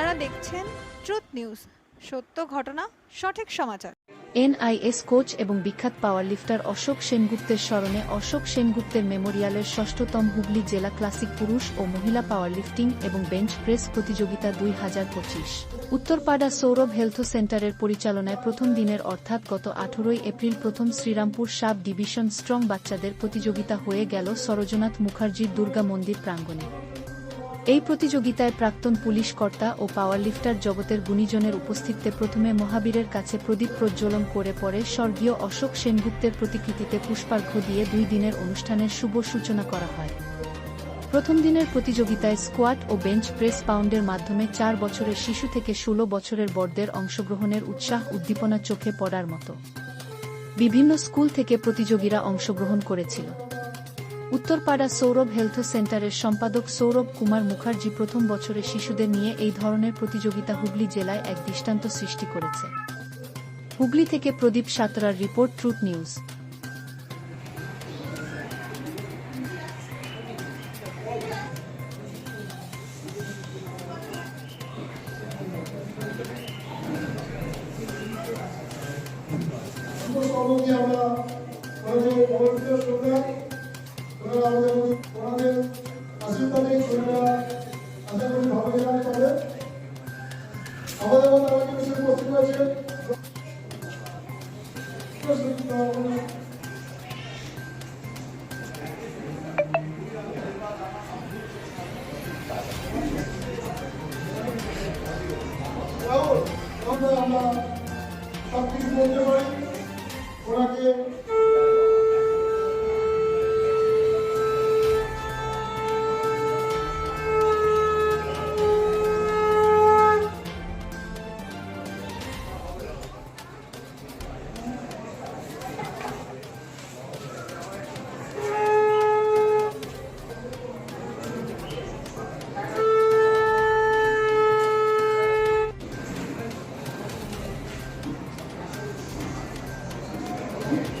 আপনারা দেখছেন truth news. সত্য ঘটনা, সঠিক সমাচার। এনআইএস কোচ এবং বিখ্যাত পাওয়ারলিফটার অশোক সেনগুপ্তের স্মরণে অশোক সেনগুপ্তের মেমোরিয়ালের ষষ্ঠতম হুগলি জেলা ক্লাসিক পুরুষ ও মহিলা পাওয়ারলিফটিং এবং বেঞ্চ প্রেস প্রতিযোগিতা দুই হাজার পঁচিশ। উত্তরপাড়া সৌরভ হেলথ সেন্টারের পরিচালনায় প্রথম দিনের অর্থাৎ গত আঠারোই এপ্রিল প্রথম শ্রীরামপুর সাব ডিভিশন স্ট্রং বাচ্চাদের প্রতিযোগিতা হয়ে গেল সরোজনাথ মুখার্জির দুর্গা মন্দির প্রাঙ্গণে। এই প্রতিযোগিতায় প্রাক্তন পুলিশ কর্তা ও পাওয়ারলিফটার জগতের গুণীজনের উপস্থিতিতে প্রথমে মহাবীরের কাছে প্রদীপ প্রজ্বলন করে পরে স্বর্গীয় অশোক সেনগুপ্তের প্রতিকৃতিতে পুষ্পার্ঘ্য দিয়ে দুই দিনের অনুষ্ঠানের শুভ সূচনা করা হয়। প্রথম দিনের প্রতিযোগিতায় স্কোয়াট ও বেঞ্চ প্রেস পাউন্ডের মাধ্যমে চার বছরের শিশু থেকে ষোলো বছরের বড়দের অংশগ্রহণের উৎসাহ উদ্দীপনা চোখে পড়ার মতো। বিভিন্ন স্কুল থেকে প্রতিযোগীরা অংশগ্রহণ করেছিল। উত্তরপাড়া সৌরভ হেলথ সেন্টারের সম্পাদক সৌরভ কুমার মুখার্জি প্রথম বছরে শিশুদের নিয়ে এই ধরনের প্রতিযোগিতা হুগলি জেলায় এক দৃষ্টান্ত সৃষ্টি করেছে। হুগলি থেকে প্রদীপ সাতরার রিপোর্ট ট্রুথ নিউজ। আজকে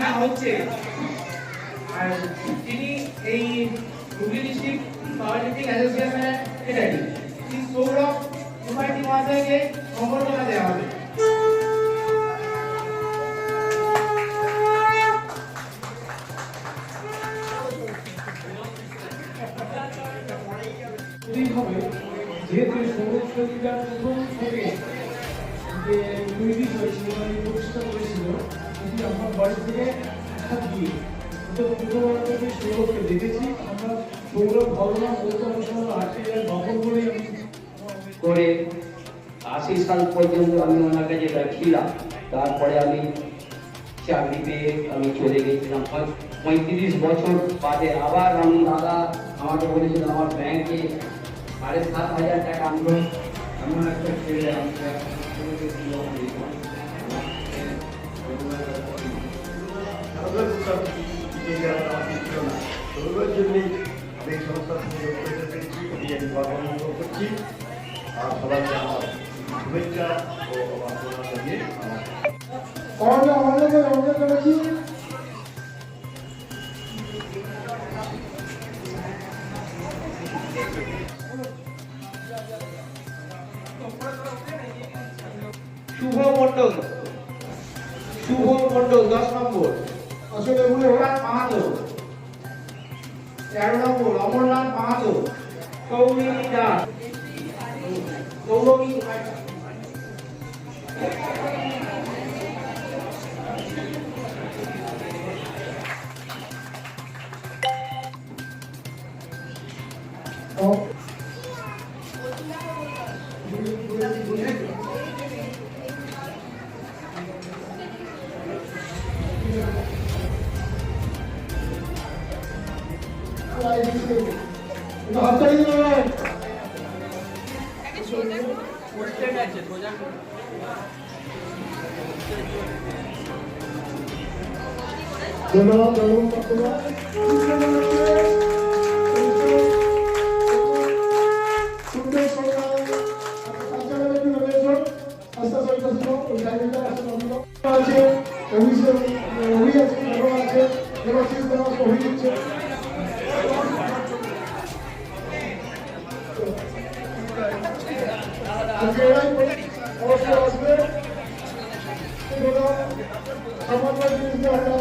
কম্পিটিশন হচ্ছে। আর তিনি এই হুগলি ডিস্ট্রিক্ট অ্যাসোসিয়েশনের সেক্রেটারি শ্রী সৌরভ মুখার্জি মহাশয়কে সম্বর্ধনা দেওয়া হবে। যেহেতু প্রতিষ্ঠা করেছিল বাড়ি থেকে থেকে সৌরভকে দেখেছি। আমরা সৌরভ, ভগবান বলেই আমি করে আশি সাল পর্যন্ত আমি ওনার কাছে ছিলাম তারপরে আমি চাকরি পেয়ে আমি চলে গেছিলাম। পঁয়ত্রিশ বছর বাদে আবার আমি দাদা আমাকে বলেছিল, আমার ব্যাংকে সাড়ে সাত হাজার টাকা আনলো এমন একটা ছেলে আমাকে জন্যই আমি এই সংস্থার সঙ্গে যোগ করতে পেরেছি আমি এক করছি। আর সবাইকে আমার শুভেচ্ছা ও আমার জানিয়ে আমার আমাদের আমাদেরকে করেছি। শুভ মণ্ডল। শুভ মণ্ডল দশ নম্বর। আসলে এগুলো অমরনাথ মাহাতো তেরো নম্বর অমরনাথ মাহাতো কৌমিনী দাস 제가 너무 바쁘다. 여기서 우리한테 들어가서 우리 들어가서 우리 অবশ্যই আসবে সমাজের জিনিস আমরা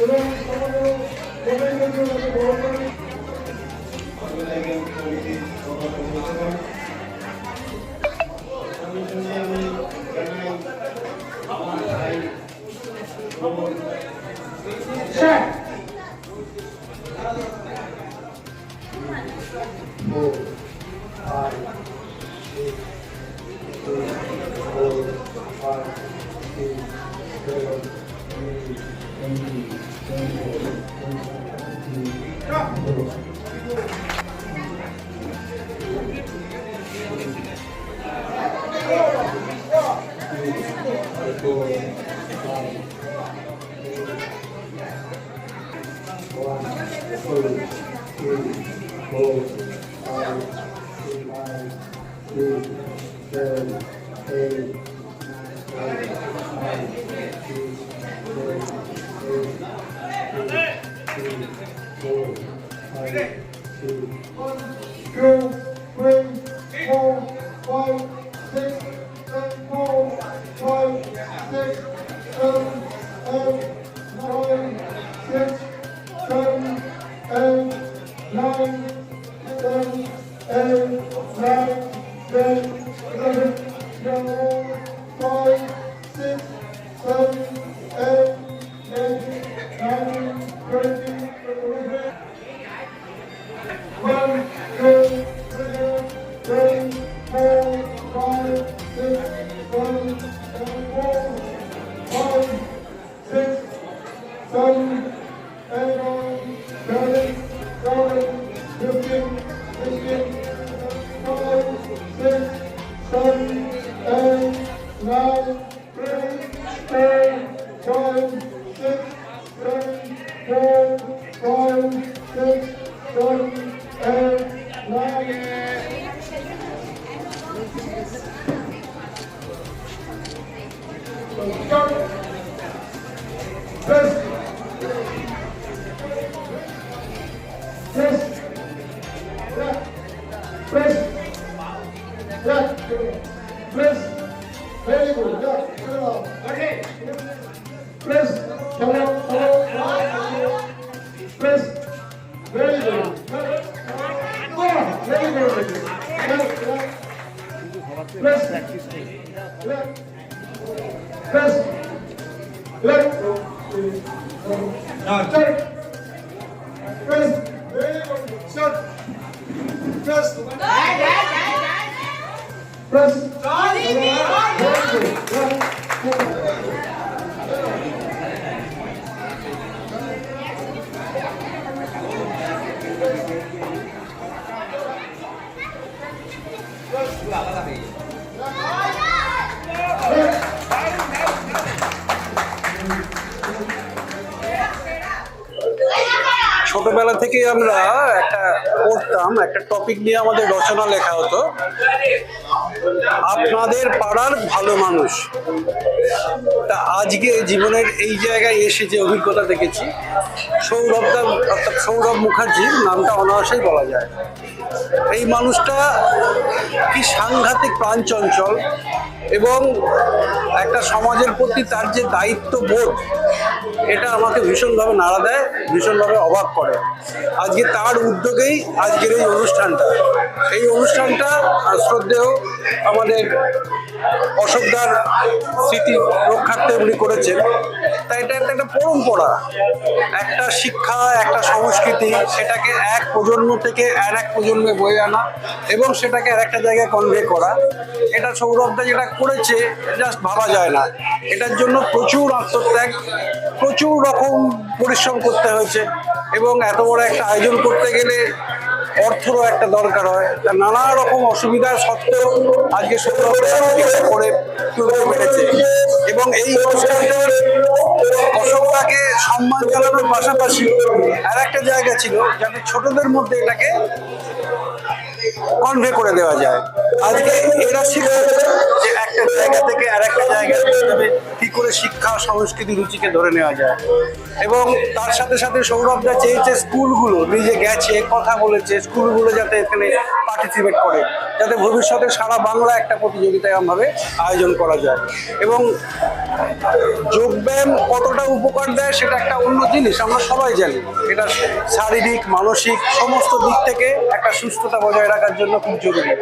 准备 seven, eight, nine, five, six, seven, eight, two, three, four, five, six, two, three, four, five, six, seven, four, five, six, seven, eight, nine, six, seven, eight, nine, seven, eight, nine, ten, Sir. Press. Press. Press. Press. Press. Press. ছোটবেলা থেকে আমরা একটা পড়তাম, একটা topic নিয়ে আমাদের রচনা লেখা হতো। আপনাদের পাড়ার ভালো মানুষ। তা আজকে জীবনের এই জায়গায় এসে যে অভিজ্ঞতা দেখেছি, সৌরভ দা, অর্থাৎ সৌরভ মুখার্জির নামটা অনায়াসেই বলা যায়। এই মানুষটা কি সাংঘাতিক প্রাণচঞ্চল এবং একটা সমাজের প্রতি তার যে দায়িত্ব বোধ, এটা আমাকে ভীষণভাবে নাড়া দেয়, ভীষণভাবে অবাক করে। আজকে তার উদ্যোগেই আজকের এই অনুষ্ঠানটা। এই অনুষ্ঠানটা শ্রদ্ধেয় আমাদের অশোকদার স্মৃতি রক্ষার্থে উনি করেছেন। তাই এটা একটা একটা পরম্পরা। একটা শিক্ষা, একটা সংস্কৃতি, সেটাকে এক প্রজন্ম থেকে আর এক প্রজন্মে বয়ে আনা এবং সেটাকে আর একটা জায়গায় কনভে করা। এটা সৌরভদা যেটা করেছে জাস্ট ভাবা যায় না। এটার জন্য প্রচুর আত্মত্যাগ, প্রচুর রকম পরিশ্রম করতে হয়েছে এবং এত বড় একটা আয়োজন করতে গেলে অর্থরও একটা দরকার হয়। তা নানা রকম অসুবিধা সত্ত্বেও আজকে এটা করে পেরেছে এবং এই অনুষ্ঠানটার অশোকটাকে সম্মান জানানোর পাশাপাশি আর একটা জায়গা ছিল, যাতে ছোটদের মধ্যে এটাকে কনভে করে দেওয়া যায়। আজকে এরা শিখেছে যে একটা জায়গা থেকে আর একটা জায়গায় যাবে, কি করে শিক্ষা, সংস্কৃতি, রুচিকে ধরে নেওয়া যায়। এবং তার সাথে সাথে সৌরভ যা চেয়েছে স্কুলগুলো নিজে গেছে, কথা বলেছে, স্কুলগুলো যাতে এখানে পার্টিসিপেট করে, যাতে ভবিষ্যতে সারা বাংলা একটা প্রতিযোগিতা এরমভাবে আয়োজন করা যায়। এবং যোগব্যায়াম কতটা উপকার দেয় সেটা একটা অন্য জিনিস, আমরা সবাই জানি। এটা শারীরিক, মানসিক, সমস্ত দিক থেকে একটা সুস্থতা বজায় রাখার জন্য খুব জরুরি।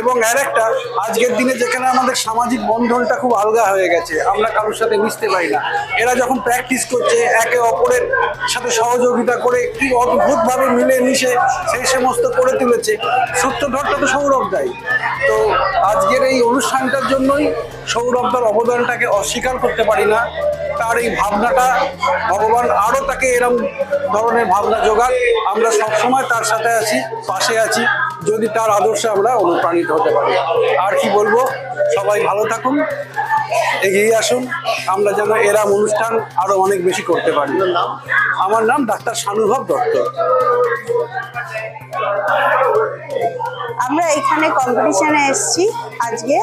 এবং আর একটা, আজকের দিনে যেখানে আমাদের সামাজিক বন্ধনটা খুব আলগা হয়ে গেছে, আমরা কারোর সাথে মিশতে পারি না। এরা যখন প্র্যাকটিস করছে, একে অপরের সাথে সহযোগিতা করে কি অদ্ভুতভাবে মিলে মিশে সেই সমস্ত করে তুলেছে, সূত্রধরটা তো সৌরভ দায়ী তো আজকের এই অনুষ্ঠানটার জন্যই সৌরভদার অবদানটাকে অস্বীকার করতে পারি না। তার এই ভাবনাটা ভগবান আরও তাকে এরম ধরনের ভাবনা যোগাক। আমরা সবসময় তার সাথে আছি, পাশে আছি। যদি তার আদর্শে আমরা অনুপ্রাণিত হতে পারি। আর কি বলব? সবাই ভালো থাকুন, এগিয়ে আসুন। আমরা যেন এরম অনুষ্ঠান আরও অনেক বেশি করতে পারি। আমার নাম ডাক্তার সানুভব দত্ত। আমরা এখানে কম্পিটিশনে এসেছি আজকে।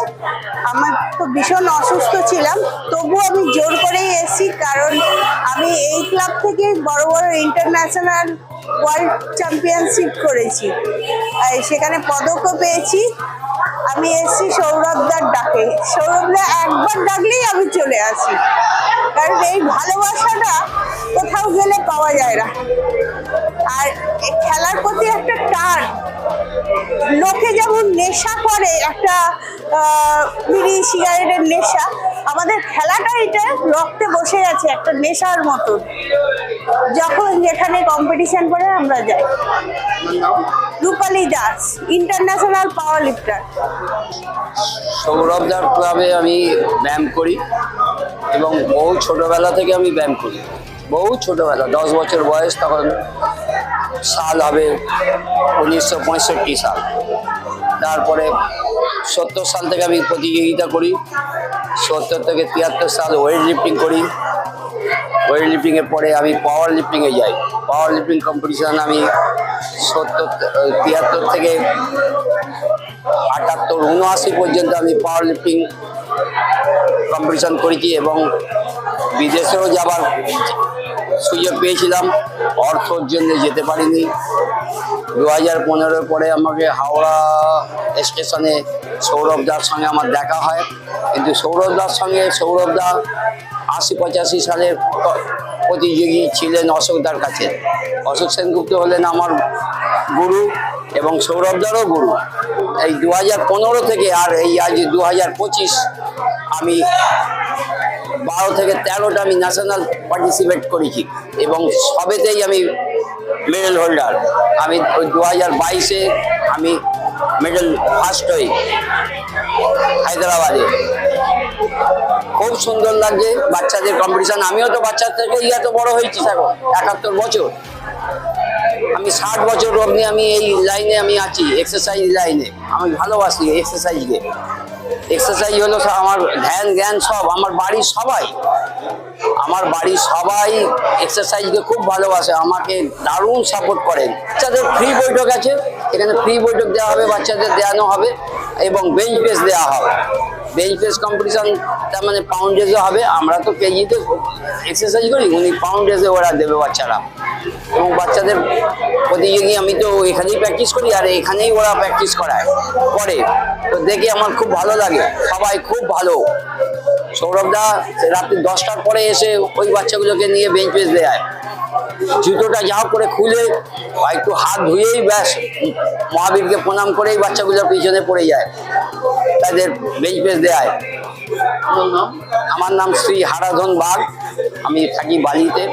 আমার তো ভীষণ অসুস্থ ছিলাম তবু আমি জোর করেই এসেছি কারণ আমি এই ক্লাব থেকে বড় বড় ইন্টারন্যাশনাল ওয়ার্ল্ড চ্যাম্পিয়নশিপ করেছি। সেখানে পদকও পেয়েছি। আমি এসেছি সৌরভদার ডাকে। সৌরভদা একবার ডাকলেই আমি চলে আসি। কারণ এই ভালোবাসাটা কোথাও গেলে পাওয়া যায় না। আর খেলার প্রতি একটা টান, লোকে যেমন নেশা করে, একটা বিড়ি, সিগারেটের নেশা, আমাদের খেলাটা এটা রক্তে বসে আছে, একটা নেশার মতো। যখন যেখানে কম্পিটিশন করে আমরা যাই। রূপালী দাস ইন্টারন্যাশনাল পাওয়ার লিফটার সৌরভদার ক্লাবে আমি ব্যায়াম করি। এবং বহু ছোটবেলা থেকে আমি ব্যায়াম করি। বহু ছোটবেলা, দশ বছর বয়স তখন সাল হবে উনিশশো পঁয়ষট্টি সাল। তারপরে সত্তর সাল থেকে আমি প্রতিযোগিতা করি, সত্তর থেকে তিয়াত্তর সাল ওয়েট লিফটিং করি। ওয়েট লিফটিংয়ের পরে আমি পাওয়ার লিফটিংয়ে যাই। পাওয়ার লিফটিং কম্পিটিশান আমি সত্তর, তিয়াত্তর থেকে আটাত্তর, উনআশি পর্যন্ত আমি পাওয়ার লিফটিং কম্পিটিশন করেছি এবং বিদেশেও যাবার সুযোগ পেয়েছিলাম। অর্থর জন্য যেতে পারিনি। দু হাজার পরে আমাকে হাওড়া স্টেশনে সৌরভদার সঙ্গে আমার দেখা হয়। কিন্তু সৌরভদার সঙ্গে সৌরভদা আশি পঁচাশি সালের প্রতিযোগী ছিলেন অশোকদার কাছে। অশোক সেনগুপ্ত হলেন আমার গুরু এবং সৌরভদারও গুরু। এই দু হাজার পনেরো থেকে আর এই আজ দু হাজার পঁচিশ আমি বারো থেকে তেরোটা আমি ন্যাশনাল পার্টিসিপেট করেছি এবং সবেতেই আমি মেডেল হোল্ডার আমি ওই দু হাজার বাইশে আমি মেডেল ফার্স্ট হই হায়দ্রাবাদে। খুব সুন্দর লাগছে বাচ্চাদের কম্পিটিশন আমিও তো বাচ্চা থেকেই এত বড় হয়েছি এখন একাত্তর বছর। আমি ষাট বছর অবধি আমি এই লাইনে আমি আছি এক্সারসাইজ লাইনে। আমি ভালোবাসি এক্সারসাইজকে এক্সারসাইজ হলো আমার ধ্যান, জ্ঞান সব, আমার বাড়ির সবাই। আমার বাড়ির সবাই এক্সারসাইজকে খুব ভালোবাসে, আমাকে দারুণ সাপোর্ট করেন। বাচ্চাদের ফ্রি বৈঠক আছে, এখানে ফ্রি বৈঠক দেওয়া হবে, বাচ্চাদের দেওয়ানো হবে, এবং বেঞ্চ প্রেস দেওয়া হবে। বেঞ্চ প্রেস কম্পিটিশন তার মানে পাউন্ডেজে হবে, আমরা তো কেজিতে এক্সারসাইজ করি, উনি পাউন্ডেজে ওরা দেবে বাচ্চারা। এবং বাচ্চাদের প্রতিযোগী আমি তো এখানেই প্র্যাকটিস করি আর এখানেই ওরা প্র্যাকটিস করায়, করে। তো দেখে আমার খুব ভালো লাগে, সবাই খুব ভালো। সৌরভদা রাত্রি দশটার পরে এসে ওই বাচ্চাগুলোকে নিয়ে বেঞ্চ পেস দেয়। জুতোটা যা করে খুলে একটু হাত ধুয়েই ব্যাস, মহাবীরকে প্রণাম করেই বাচ্চাগুলো পিছনে পড়ে যায়, তাদের বেঞ্চ পেস দেয়। আমার নাম শ্রী হারাধন বাগ, আমি থাকি বালিতে।